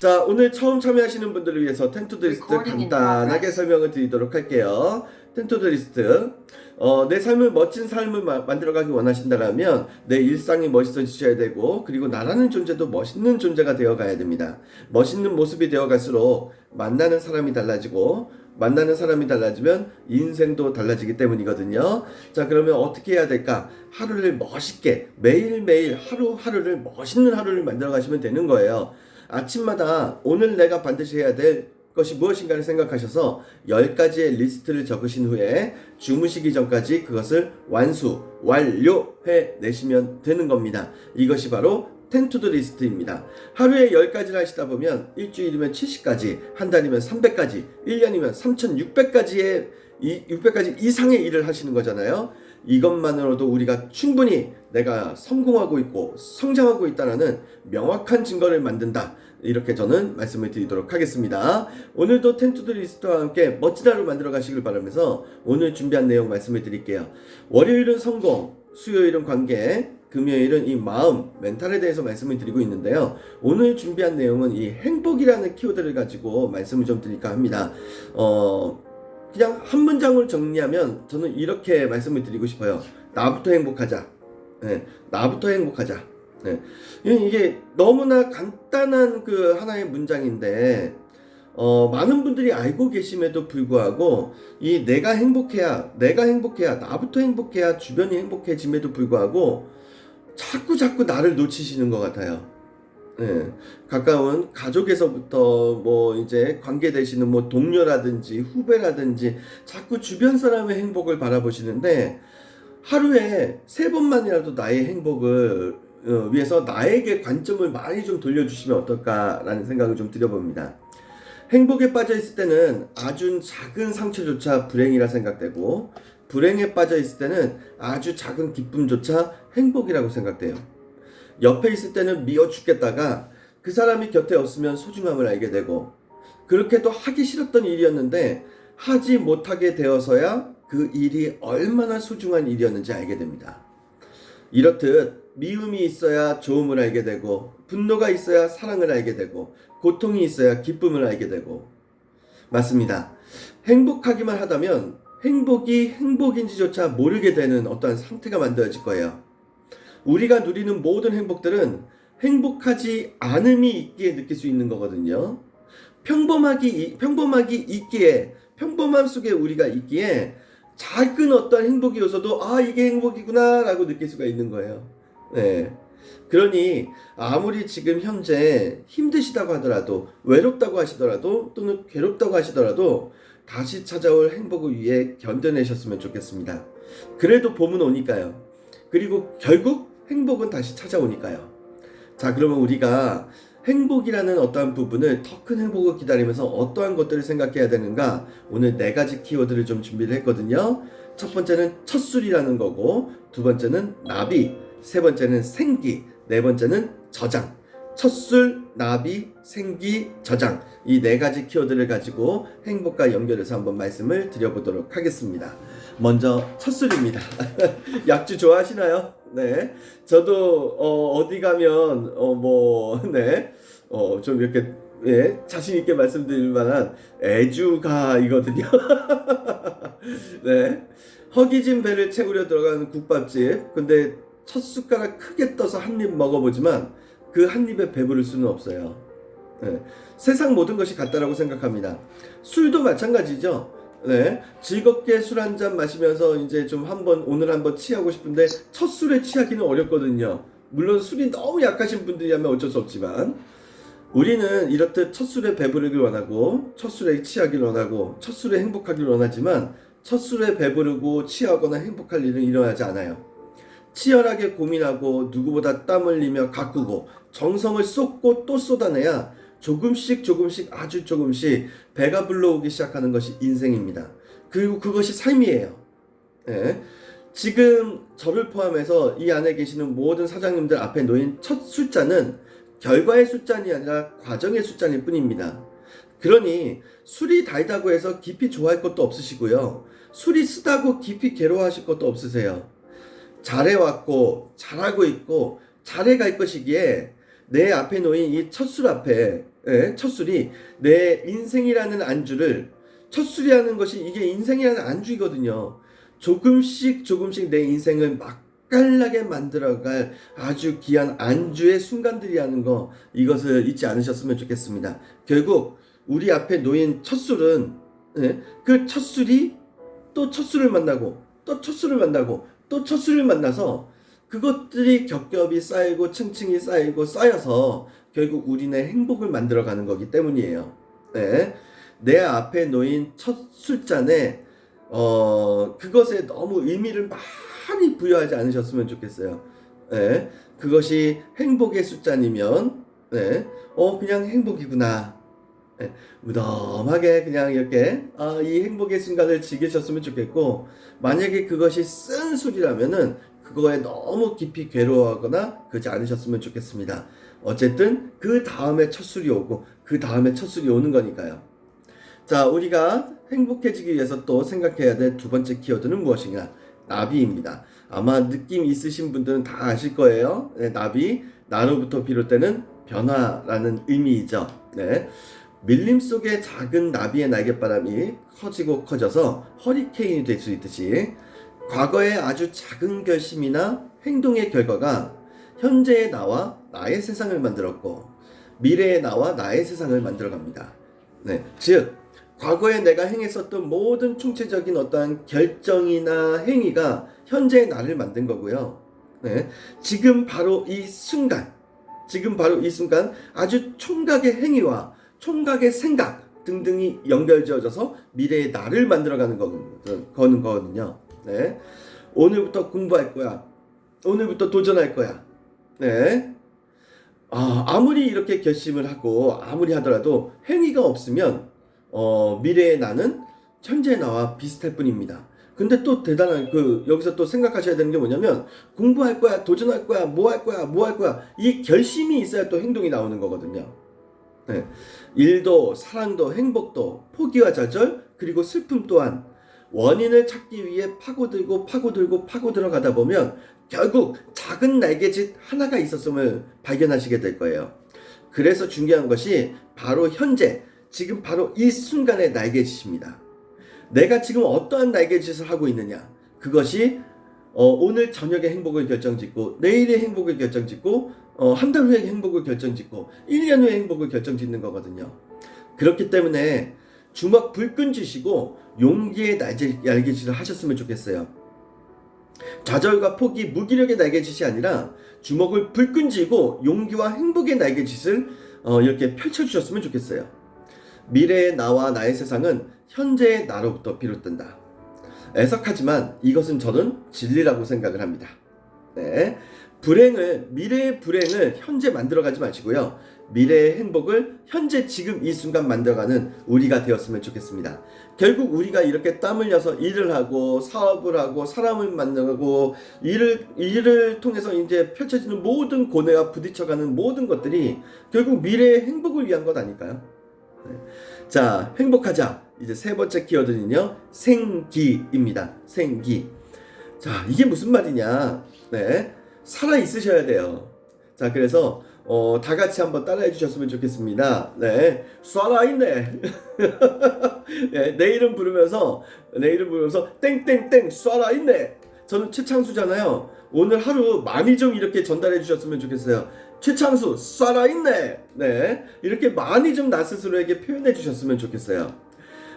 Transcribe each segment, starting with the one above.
자, 오늘 처음 참여하시는 분들을 위해서 텐투드 리스트 Recording in 간단하게. 설명을 드리도록 할게요. 텐투드 리스트. 어, 내 삶을 멋진 삶을 마- 만들어가기 원하신다면 내 일상이 멋있어지셔야 되고 그리고 나라는 존재도 멋있는 존재가 되어가야 됩니다. 멋있는 모습이 되어갈수록 만나는 사람이 달라지고 만나는 사람이 달라지면 인생도 달라지기 때문이거든요. 자, 그러면 어떻게 해야 될까? 하루를 멋있게 매일매일 하루하루를 멋있는 하루를 만들어 가시면 되는 거예요. 아침마다 오늘 내가 반드시 해야 될 것이 무엇인가를 생각하셔서 10가지의 리스트를 적으신 후에 주무시기 전까지 그것을 완수, 완료해 내시면 되는 겁니다. 이것이 바로 텐투드 리스트입니다. 하루에 10가지를 하시다 보면 일주일이면 70가지, 한 달이면 300가지, 1년이면 3600가지의 이 600가지 이상의 일을 하시는 거잖아요. 이것만으로도 우리가 충분히 내가 성공하고 있고 성장하고 있다는 명확한 증거를 만든다. 이렇게 저는 말씀을 드리도록 하겠습니다. 오늘도 텐투드 리스트와 함께 멋진 하루 만들어 가시길 바라면서 오늘 준비한 내용 말씀을 드릴게요. 월요일은 성공, 수요일은 관계, 금요일은 이 마음, 멘탈에 대해서 말씀을 드리고 있는데요. 오늘 준비한 내용은 이 행복이라는 키워드를 가지고 말씀을 좀 드릴까 합니다. 어, 그냥 한 문장을 정리하면 저는 이렇게 말씀을 드리고 싶어요. 나부터 행복하자. 네, 나부터 행복하자. 네. 이- 이게 너무나 간단한 그 하나의 문장인데, 어, 많은 분들이 알고 계심에도 불구하고, 이 내가 행복해야, 내가 행복해야, 나부터 행복해야 주변이 행복해짐에도 불구하고, 자꾸 자꾸 나를 놓치시는 것 같아요. 네. 가까운 가족에서부터 뭐 이제 관계 되시는 뭐 동료라든지 후배라든지 자꾸 주변 사람의 행복을 바라보시는데 하루에 세 번만이라도 나의 행복을 어, 위해서 나에게 관점을 많이 좀 돌려주시면 어떨까라는 생각을 좀 드려봅니다. 행복에 빠져 있을 때는 아주 작은 상처조차 불행이라 생각되고 불행에 빠져 있을 때는 아주 작은 기쁨조차 행복이라고 생각돼요. 옆에 있을 때는 미워 죽겠다가 그 사람이 곁에 없으면 소중함을 알게 되고 그렇게 또 하기 싫었던 일이었는데 하지 못하게 되어서야 그 일이 얼마나 소중한 일이었는지 알게 됩니다. 이렇듯 미움이 있어야 좋음을 알게 되고 분노가 있어야 사랑을 알게 되고 고통이 있어야 기쁨을 알게 되고 맞습니다. 행복하기만 하다면 행복이 행복인지조차 모르게 되는 어떠한 상태가 만들어질 거예요. 우리가 누리는 모든 행복들은 행복하지 않음이 있기에 느낄 수 있는 거거든요. 평범하기, 평범하기 있기에, 평범함 속에 우리가 있기에 작은 어떤 행복이 요소도 아, 이게 행복이구나 라고 느낄 수가 있는 거예요. 네. 그러니 아무리 지금 현재 힘드시다고 하더라도 외롭다고 하시더라도 또는 괴롭다고 하시더라도 다시 찾아올 행복을 위해 견뎌내셨으면 좋겠습니다. 그래도 봄은 오니까요. 그리고 결국 행복은 다시 찾아오니까요. 자, 그러면 우리가 행복이라는 어떠한 부분을 더 큰 행복을 기다리면서 어떠한 것들을 생각해야 되는가? 오늘 네 가지 키워드를 좀 준비를 했거든요. 첫 번째는 첫술이라는 거고, 두 번째는 나비, 세 번째는 생기, 네 번째는 저장. 첫술, 나비, 생기, 저장. 이 네 가지 키워드를 가지고 행복과 연결해서 한번 말씀을 드려보도록 하겠습니다. 먼저 첫 술입니다. 약주 좋아하시나요? 네. 저도 어, 디 가면 어 뭐 네. 어 좀 이렇게 예, 자신 있게 말씀드릴 만한 애주가이거든요. 네. 허기진 배를 채우려 들어가는 국밥집. 근데 첫 숟가락 크게 떠서 한 입 먹어보지만 그 한 입에 배부를 수는 없어요. 네. 세상 모든 것이 같다라고 생각합니다. 술도 마찬가지죠. 네. 즐겁게 술 한 잔 마시면서 이제 좀 한번 오늘 한번 취하고 싶은데 첫 술에 취하기는 어렵거든요. 물론 술이 너무 약하신 분들이라면 어쩔 수 없지만 우리는 이렇듯 첫 술에 배부르길 원하고 첫 술에 취하길 원하고 첫 술에 행복하길 원하지만 첫 술에 배부르고 취하거나 행복할 일은 일어나지 않아요. 치열하게 고민하고 누구보다 땀 흘리며 가꾸고 정성을 쏟고 또 쏟아내야 조금씩 조금씩 아주 조금씩 배가 불러오기 시작하는 것이 인생입니다. 그리고 그것이 삶이에요. 예. 지금 저를 포함해서 이 안에 계시는 모든 사장님들 앞에 놓인 첫 숫자는 결과의 숫자이 아니라 과정의 숫자일 뿐입니다. 그러니 술이 달다고 해서 깊이 좋아할 것도 없으시고요. 술이 쓰다고 깊이 괴로워하실 것도 없으세요. 잘해왔고 잘하고 있고 잘해갈 것이기에 내 앞에 놓인 이 첫술 앞에 예, 첫술이 내 인생이라는 안주를 첫술이라는 것이 이게 인생이라는 안주이거든요. 조금씩 조금씩 내 인생을 맛깔나게 만들어갈 아주 귀한 안주의 순간들이라는 거 이것을 잊지 않으셨으면 좋겠습니다. 결국 우리 앞에 놓인 첫술은 예, 그 첫술이 또 첫술을 만나고 또 첫술을 만나고 또 첫술을 만나서 그것들이 겹겹이 쌓이고 층층이 쌓이고 쌓여서 결국 우리는 행복을 만들어가는 거기 때문이에요. 네. 내 앞에 놓인 첫 술잔에 어 그것에 너무 의미를 많이 부여하지 않으셨으면 좋겠어요. 네. 그것이 행복의 숫잔이면 네. 어 그냥 행복이구나. 네. 무덤하게 그냥 이렇게 아, 이 행복의 순간을 즐기셨으면 좋겠고 만약에 그것이 쓴 술이라면은 그거에 너무 깊이 괴로워하거나 그러지 않으셨으면 좋겠습니다. 어쨌든 그 다음에 첫 술이 오고 그 다음에 첫 술이 오는 거니까요. 자, 우리가 행복해지기 위해서 또 생각해야 될 두 번째 키워드는 무엇이냐? 나비입니다. 아마 느낌 있으신 분들은 다 아실 거예요. 네, 나비, 나로부터 비롯되는 변화라는 의미이죠. 네. 밀림 속의 작은 나비의 날갯바람이 커지고 커져서 허리케인이 될 수 있듯이 과거의 아주 작은 결심이나 행동의 결과가 현재의 나와 나의 세상을 만들었고 미래의 나와 나의 세상을 만들어갑니다. 네, 즉 과거에 내가 행했었던 모든 총체적인 어떠한 결정이나 행위가 현재의 나를 만든 거고요. 네, 지금 바로 이 순간, 지금 바로 이 순간 아주 총각의 행위와 총각의 생각 등등이 연결지어져서 미래의 나를 만들어가는 거거든요. 네, 오늘부터 공부할 거야. 오늘부터 도전할 거야. 네. 아, 아무리 이렇게 결심을 하고 아무리 하더라도 행위가 없으면 어, 미래의 나는 현재의 나와 비슷할 뿐입니다. 근데 또 대단한 그 여기서 또 생각하셔야 되는 게 뭐냐면 공부할 거야, 도전할 거야, 뭐 할 거야, 뭐 할 거야 이 결심이 있어야 또 행동이 나오는 거거든요. 네. 일도 사랑도 행복도 포기와 좌절 그리고 슬픔 또한 원인을 찾기 위해 파고들고 파고들고 파고들어 보면 결국 작은 날개짓 하나가 있었음을 발견하시게 될 거예요. 그래서 중요한 것이 바로 현재, 지금 바로 이 순간의 날개짓입니다. 내가 지금 어떠한 날개짓을 하고 있느냐. 그것이 어, 오늘 저녁의 행복을 결정짓고 내일의 행복을 결정짓고 어, 한 달 후의 행복을 결정짓고 1년 후의 행복을 결정짓는 거거든요. 그렇기 때문에 주먹 불끈 쥐시고 용기의 날개, 날개짓을 하셨으면 좋겠어요. 좌절과 포기, 무기력의 날개짓이 아니라 주먹을 불끈 쥐고 용기와 행복의 날개짓을 어, 이렇게 펼쳐주셨으면 좋겠어요. 미래의 나와 나의 세상은 현재의 나로부터 비롯된다. 애석하지만 이것은 저는 진리라고 생각을 합니다. 네. 불행을, 미래의 불행을 현재 만들어가지 마시고요. 미래의 행복을 현재 지금 이 순간 만들어가는 우리가 되었으면 좋겠습니다. 결국 우리가 이렇게 땀 흘려서 일을 하고 사업을 하고 사람을 만나고 일을 일을 통해서 이제 펼쳐지는 모든 고뇌와 부딪혀가는 모든 것들이 결국 미래의 행복을 위한 것 아닐까요? 네. 자, 행복하자. 이제 세 번째 키워드는요. 생기입니다. 생기. 자, 이게 무슨 말이냐? 네. 살아 있으셔야 돼요. 자, 그래서 어, 다 같이 한번 따라해 주셨으면 좋겠습니다. 네. 쏴라있네. 네, 내 이름 부르면서, 내 이름 부르면서, 땡땡땡, 쏴라있네. 저는 최창수잖아요. 오늘 하루 많이 좀 이렇게 전달해 주셨으면 좋겠어요. 최창수, 쏴라있네. 네. 이렇게 많이 좀 나 스스로에게 표현해 주셨으면 좋겠어요.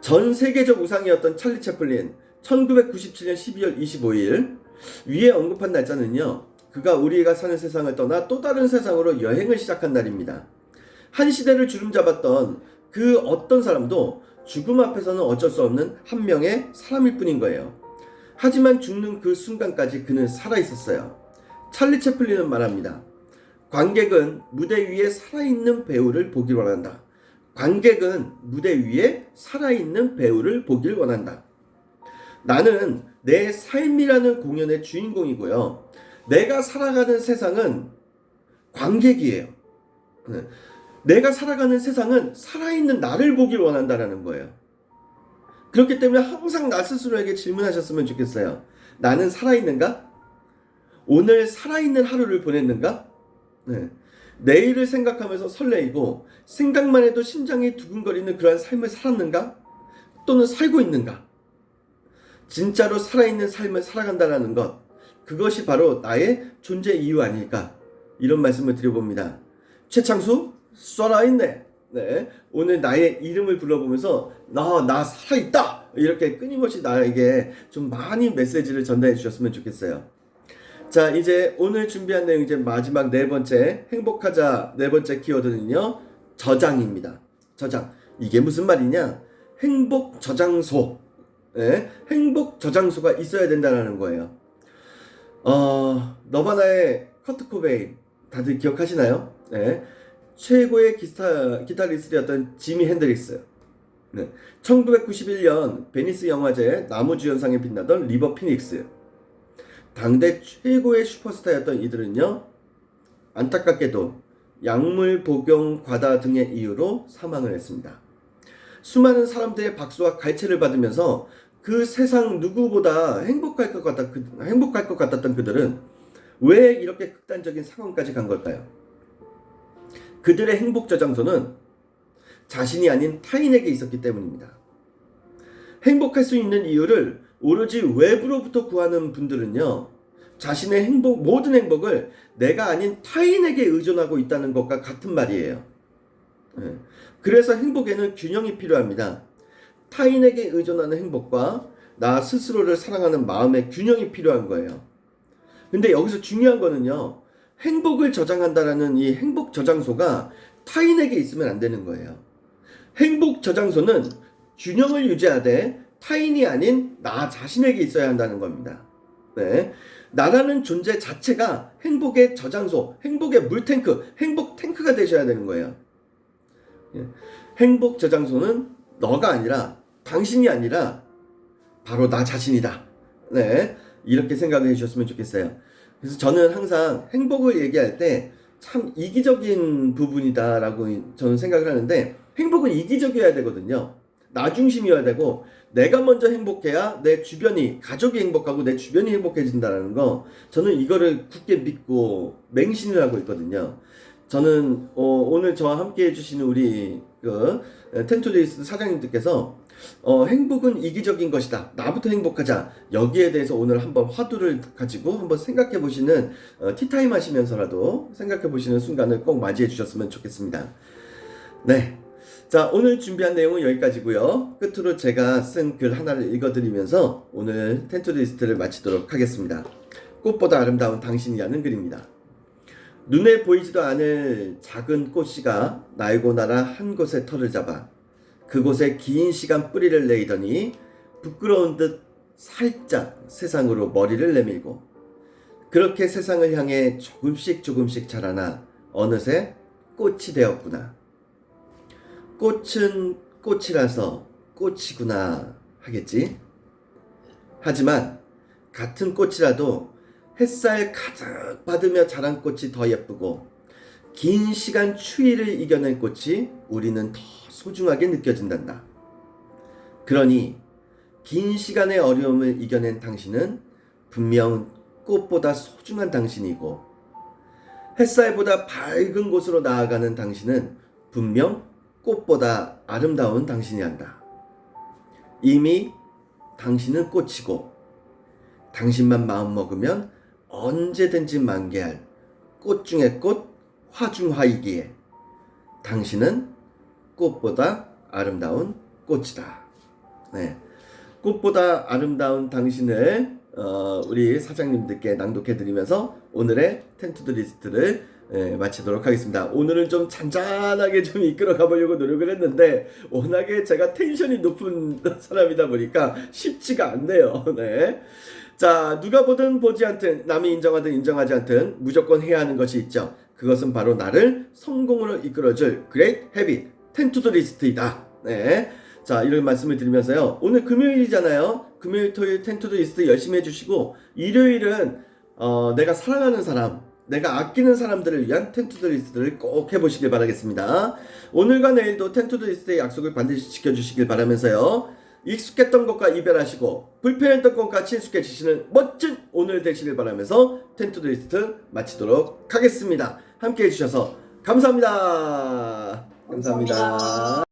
전 세계적 우상이었던 찰리 채플린, 1997년 12월 25일, 위에 언급한 날짜는요, 그가 우리가 사는 세상을 떠나 또 다른 세상으로 여행을 시작한 날입니다. 한 시대를 주름 잡았던 그 어떤 사람도 죽음 앞에서는 어쩔 수 없는 한 명의 사람일 뿐인 거예요. 하지만 죽는 그 순간까지 그는 살아 있었어요. 찰리 채플린은 말합니다. 관객은 무대 위에 살아있는 배우를 보길 원한다. 관객은 무대 위에 살아있는 배우를 보길 원한다. 나는 내 삶이라는 공연의 주인공이고요. 내가 살아가는 세상은 관객이에요. 네. 내가 살아가는 세상은 살아있는 나를 보길 원한다라는 거예요. 그렇기 때문에 항상 나 스스로에게 질문하셨으면 좋겠어요. 나는 살아있는가? 오늘 살아있는 하루를 보냈는가? 네. 내일을 생각하면서 설레이고 생각만 해도 심장이 두근거리는 그러한 삶을 살았는가? 또는 살고 있는가? 진짜로 살아있는 삶을 살아간다는 것 그것이 바로 나의 존재 이유 아닐까? 이런 말씀을 드려봅니다. 최창수 살아있네. 네, 오늘 나의 이름을 불러보면서 나, 나 살아있다! 이렇게 끊임없이 나에게 좀 많이 메시지를 전달해 주셨으면 좋겠어요. 자, 이제 오늘 준비한 내용 이제 마지막 네 번째 행복하자 네 번째 키워드는요. 저장입니다. 저장. 이게 무슨 말이냐? 행복 저장소. 네, 행복 저장소가 있어야 된다는 거예요. 어, 너바나의 커트 코베인 다들 기억하시나요? 네. 최고의 기타 기타리스트였던 지미 핸드릭스. 네. 1991년 베니스 영화제 나무주연상에 빛나던 리버 피닉스. 당대 최고의 슈퍼스타였던 이들은요. 안타깝게도 약물 복용 과다 등의 이유로 사망을 했습니다. 수많은 사람들의 박수와 갈채를 받으면서 그 세상 누구보다 행복할 것 같다 그, 행복할 것 같았던 그들은 왜 이렇게 극단적인 상황까지 간 걸까요? 그들의 행복 저장소는 자신이 아닌 타인에게 있었기 때문입니다. 행복할 수 있는 이유를 오로지 외부로부터 구하는 분들은요, 자신의 행복, 모든 행복을 내가 아닌 타인에게 의존하고 있다는 것과 같은 말이에요. 예. 그래서 행복에는 균형이 필요합니다. 타인에게 의존하는 행복과 나 스스로를 사랑하는 마음의 균형이 필요한 거예요. 근데 여기서 중요한 거는요, 행복을 저장한다라는 이 행복 저장소가 타인에게 있으면 안 되는 거예요. 행복 저장소는 균형을 유지하되 타인이 아닌 나 자신에게 있어야 한다는 겁니다. 네. 나라는 존재 자체가 행복의 저장소, 행복의 물탱크, 행복 탱크가 되셔야 되는 거예요. 예. 행복 저장소는 너가 아니라 당신이 아니라 바로 나 자신이다. 네. 이렇게 생각을 해 주셨으면 좋겠어요. 그래서 저는 항상 행복을 얘기할 때 참 이기적인 부분이다라고 저는 생각을 하는데 행복은 이기적이어야 되거든요. 나 중심이어야 되고 내가 먼저 행복해야 내 주변이 가족이 행복하고 내 주변이 행복해진다는 거 저는 이거를 굳게 믿고 맹신을 하고 있거든요. 저는 어, 오늘 저와 함께 해주시는 우리 그 텐토리스 사장님들께서 어, 행복은 이기적인 것이다. 나부터 행복하자. 여기에 대해서 오늘 한번 화두를 가지고 한번 생각해 보시는 어, 티타임 하시면서라도 생각해 보시는 순간을 꼭 맞이해 주셨으면 좋겠습니다. 네. 자, 오늘 준비한 내용은 여기까지고요. 끝으로 제가 쓴 글 하나를 읽어드리면서 오늘 텐트 리스트를 마치도록 하겠습니다. 꽃보다 아름다운 당신이라는 글입니다. 눈에 보이지도 않을 작은 꽃씨가 날고 날아 한 곳에 털을 잡아 그곳에 긴 시간 뿌리를 내이더니 부끄러운 듯 살짝 세상으로 머리를 내밀고 그렇게 세상을 향해 조금씩 조금씩 자라나 어느새 꽃이 되었구나. 꽃은 꽃이라서 꽃이구나 하겠지. 하지만 같은 꽃이라도 햇살 가득 받으며 자란 꽃이 더 예쁘고 긴 시간 추위를 이겨낸 꽃이 우리는 더 소중하게 느껴진단다. 그러니 긴 시간의 어려움을 이겨낸 당신은 분명 꽃보다 소중한 당신이고 햇살보다 밝은 곳으로 나아가는 당신은 분명 꽃보다 아름다운 당신이 한다. 이미 당신은 꽃이고 당신만 마음 먹으면 언제든지 만개할 꽃 중의 꽃 화중화이기에 당신은 꽃보다 아름다운 꽃이다. 네. 꽃보다 아름다운 당신을 어, 우리 사장님들께 낭독해 드리면서 오늘의 텐투드 리스트를 예, 마치도록 하겠습니다. 오늘은 좀 잔잔하게 좀 이끌어 가보려고 노력을 했는데 워낙에 제가 텐션이 높은 사람이다 보니까 쉽지가 않네요. 네. 자, 누가 보든 보지 않든 남이 인정하든 인정하지 않든 무조건 해야 하는 것이 있죠. 그것은 바로 나를 성공으로 이끌어줄 그레이트 헤비 텐투드 리스트이다. 네. 자, 이런 말씀을 드리면서요. 오늘 금요일이잖아요. 금요일, 토요일 텐투드 리스트 열심히 해주시고, 일요일은, 어, 내가 사랑하는 사람, 내가 아끼는 사람들을 위한 텐투드 리스트를 꼭 해보시길 바라겠습니다. 오늘과 내일도 텐투드 리스트의 약속을 반드시 지켜주시길 바라면서요. 익숙했던 것과 이별하시고 불편했던 것과 친숙해지시는 멋진 오늘 되시길 바라면서 텐투드 리스트 마치도록 하겠습니다. 함께 해주셔서 감사합니다. 감사합니다. 감사합니다.